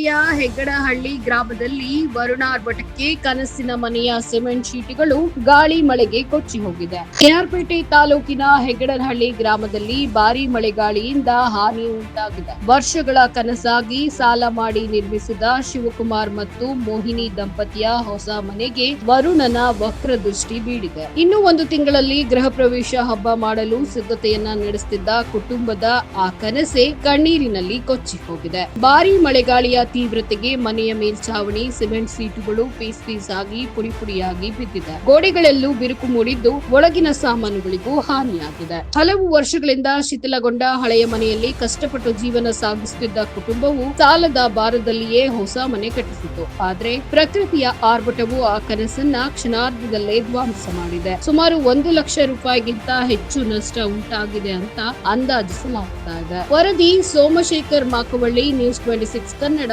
ಕೆಆರ್ಪೇಟೆಯ ಹೆಗ್ಗಡಹಳ್ಳಿ ಗ್ರಾಮದಲ್ಲಿ ವರುಣಾರ್ಭಟಕ್ಕೆ ಕನಸಿನ ಮನೆಯ ಸಿಮೆಂಟ್ ಶೀಟ್ಗಳು ಗಾಳಿ ಮಳೆಗೆ ಕೊಚ್ಚಿ ಹೋಗಿದೆ. ಕೆಆರ್ಪೇಟೆ ತಾಲೂಕಿನ ಹೆಗ್ಗಡಹಳ್ಳಿ ಗ್ರಾಮದಲ್ಲಿ ಭಾರಿ ಮಳೆಗಾಳಿಯಿಂದ ಹಾನಿ ಉಂಟಾಗಿದೆ. ವರ್ಷಗಳ ಕನಸಾಗಿ ಸಾಲ ಮಾಡಿ ನಿರ್ಮಿಸಿದ ಶಿವಕುಮಾರ್ ಮತ್ತು ಮೋಹಿನಿ ದಂಪತಿಯ ಹೊಸ ಮನೆಗೆ ವರುಣನ ವಕ್ರ ದೃಷ್ಟಿ ಬೀಳಿದೆ. ಇನ್ನು ಒಂದು ತಿಂಗಳಲ್ಲಿ ಗೃಹ ಪ್ರವೇಶ ಹಬ್ಬ ಮಾಡಲು ಸಿದ್ಧತೆಯನ್ನ ನಡೆಸುತ್ತಿದ್ದ ಕುಟುಂಬದ ಆ ಕನಸೆ ಕಣ್ಣೀರಿನಲ್ಲಿ ಕೊಚ್ಚಿ ಹೋಗಿದೆ. ಭಾರಿ ಮಳೆಗಾಳಿಯ ತೀವ್ರತೆಗೆ ಮನೆಯ ಮೇಲ್ಛಾವಣಿ, ಸಿಮೆಂಟ್ ಸೀಟುಗಳು ಪೀಸ್ ಪೀಸ್ ಆಗಿ ಪುಡಿ ಪುಡಿಯಾಗಿ ಬಿದ್ದಿದೆ. ಗೋಡೆಗಳಲ್ಲೂ ಬಿರುಕು ಮೂಡಿದ್ದು ಒಳಗಿನ ಸಾಮಾನುಗಳಿಗೂ ಹಾನಿಯಾಗಿದೆ. ಹಲವು ವರ್ಷಗಳಿಂದ ಶಿಥಿಲಗೊಂಡ ಹಳೆಯ ಮನೆಯಲ್ಲಿ ಕಷ್ಟಪಟ್ಟು ಜೀವನ ಸಾಗಿಸುತ್ತಿದ್ದ ಕುಟುಂಬವು ಸಾಲದ ಭಾರದಲ್ಲಿಯೇ ಹೊಸ ಮನೆ ಕಟ್ಟಿಸಿತು ಆದ್ರೆ ಪ್ರಕೃತಿಯ ಆರ್ಭಟವು ಆ ಕನಸನ್ನ ಕ್ಷಣಾರ್ಧದಲ್ಲೇ ಧ್ವಂಸ ಮಾಡಿದೆ. ಸುಮಾರು ಒಂದು ಲಕ್ಷ ರೂಪಾಯಿಗಿಂತ ಹೆಚ್ಚು ನಷ್ಟ ಉಂಟಾಗಿದೆ ಅಂತ ಅಂದಾಜಿಸಲಾಗ್ತಾ ವರದಿ Somashekar Makavalli, news twenty six Kannada.